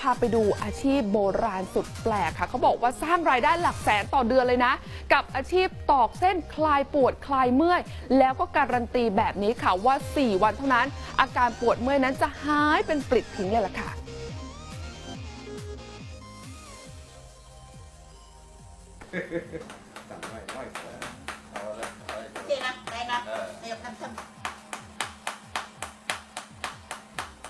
พาไปดูอาชีพโบราณสุดแปลกค่ะ เขาบอกว่าสร้างรายได้หลักแสนต่อเดือนเลยนะ กับอาชีพตอกเส้นคลายปวดคลายเมื่อย แล้วก็การันตีแบบนี้ค่ะว่า 4 วันเท่านั้น อาการปวดเมื่อยนั้นจะหายเป็นปลิดทิ้งเลยล่ะค่ะสั่งไว้ไว้เสือเอาละเอาละเจ๊นะได้นะเดี๋ยวทำทำ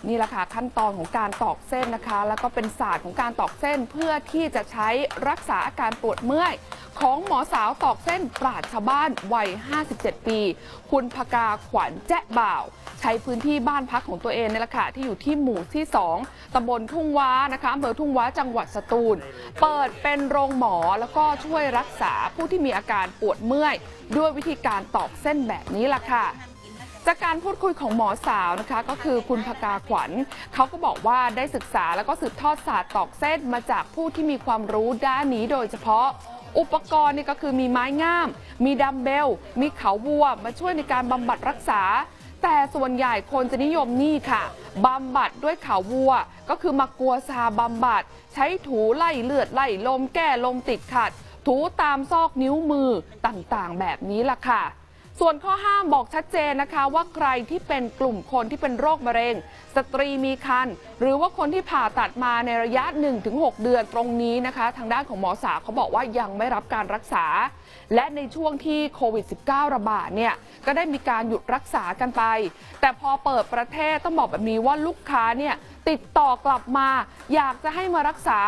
นี่แหละค่ะขั้นตอนของการตอกเส้นนะคะ แล้วก็เป็นศาสตร์ของการตอกเส้นเพื่อที่จะใช้รักษาอาการปวดเมื่อย ของหมอสาวตอกเส้นปราดชาวบ้านวัย 57 ปี คุณพกาขวัญแจ๊บ่าว ใช้พื้นที่บ้านพักของตัวเองนี่แหละค่ะที่อยู่ที่หมู่ที่ 2 ตำบลทุ่งว้านะคะอำเภอทุ่งว้าจังหวัดสตูล เปิดเป็นโรงหมอแล้วก็ช่วยรักษาผู้ที่มีอาการปวดเมื่อย ด้วยวิธีการตอกเส้นแบบนี้ล่ะค่ะ จากการพูดคุยของหมอสาวนะคะก็คือคุณพกาขวัญเขาก็บอกว่าได้ศึกษาแล้วก็สืบทอดศาสตร์ตอกเส้นมาจากผู้ที่มีความรู้ด้านนี้โดยเฉพาะอุปกรณ์นี่ก็คือมีไม้งาม มีดัมเบล มีเขาวัว มาช่วยในการบำบัดรักษา แต่ส่วนใหญ่คนจะนิยมนี่ค่ะบำบัดด้วยเขาวัว ก็คือมากัวซาบำบัด ใช้ถูไล่เลือดไล่ลมแก้ลมติดขัด ถูตามซอกนิ้วมือต่างๆ แบบนี้ล่ะค่ะ ส่วนข้อห้ามบอกชัดเจนนะคะว่าใครที่เป็นกลุ่มคนที่เป็นโรคมะเร็ง สตรีมีครรภ์หรือว่าคนที่ผ่าตัดมาในระยะ 1-6 เดือนตรงนี้นะคะ ทางด้านของหมอสาวเขาบอกว่ายังไม่รับการรักษา และในช่วงที่โควิด -19 ระบาดเนี่ยก็ได้มีการหยุดรักษากันไป แต่พอเปิดประเทศต้องบอกแบบนี้ว่าลูกค้าเนี่ยติดต่อกลับมา อยากจะให้มารักษา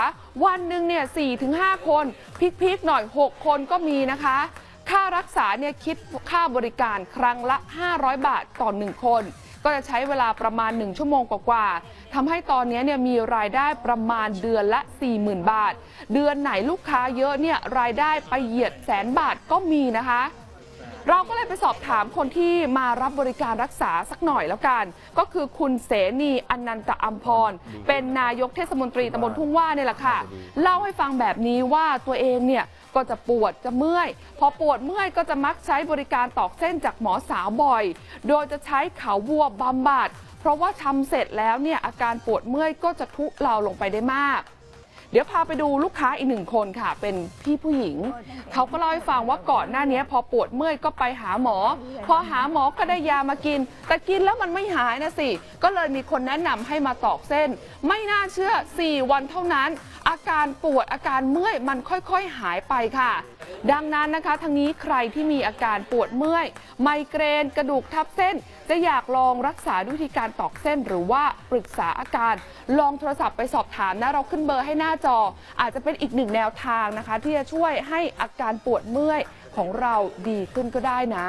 วันหนึ่งเนี่ย4-5คนพิกๆหน่อย 6 คนก็มีนะคะ ค่ารักษาเนี่ยคิดค่าบริการครั้งละ 500 บาทต่อ 1 คน ก็จะใช้เวลาประมาณ 1 ชั่วโมงกว่าๆทำให้ตอนนี้เนี่ยมีรายได้ประมาณเดือนละ 40,000 บาท เดือนไหนลูกค้าเยอะเนี่ยรายได้ไปเหยียดแสนบาทก็มีนะคะเราก็เลยไปสอบถามคนที่มารับบริการรักษาสักหน่อยแล้วกัน ก็คือคุณเสนีอนันตอัมพร เป็นนายกเทศมนตรีตำบลทุ่งว่าเนี่ยแหละค่ะ เล่าให้ฟังแบบนี้ว่าตัวเองเนี่ย ก็จะปวดจะเมื่อย พอปวดเมื่อยก็จะมักใช้บริการตอกเส้นจากหมอสาวบ่อย โดยจะใช้เขาวัวบำบัด เพราะว่าทำเสร็จแล้วเนี่ยอาการปวดเมื่อยก็จะทุเลาลงไปได้มากเดี๋ยวพาไปดูลูกค้าอีกหนึ่งคนค่ะ เป็นพี่ผู้หญิง เขาก็เล่าให้ฟังว่าก่อนหน้านี้พอปวดเมื่อยก็ไปหาหมอ พอหาหมอก็ได้ยามากิน แต่กินแล้วมันไม่หายนะสิ ก็เลยมีคนแนะนำให้มาตอกเส้น ไม่น่าเชื่อ 4 วันเท่านั้น อาการปวดอาการเมื่อยมันค่อยๆหายไปค่ะ ดังนั้นนะคะทางนี้ใครที่มีอาการปวดเมื่อย ไมเกรนกระดูกทับเส้น จะอยากลองรักษาด้วยวิธีการตอกเส้นหรือว่าปรึกษาอาการ ลองโทรศัพท์ไปสอบถามนะเราขึ้นเบอร์ให้หน้าจอ อาจจะเป็นอีกหนึ่งแนวทางนะคะ ที่จะช่วยให้อาการปวดเมื่อยของเราดีขึ้นก็ได้นะ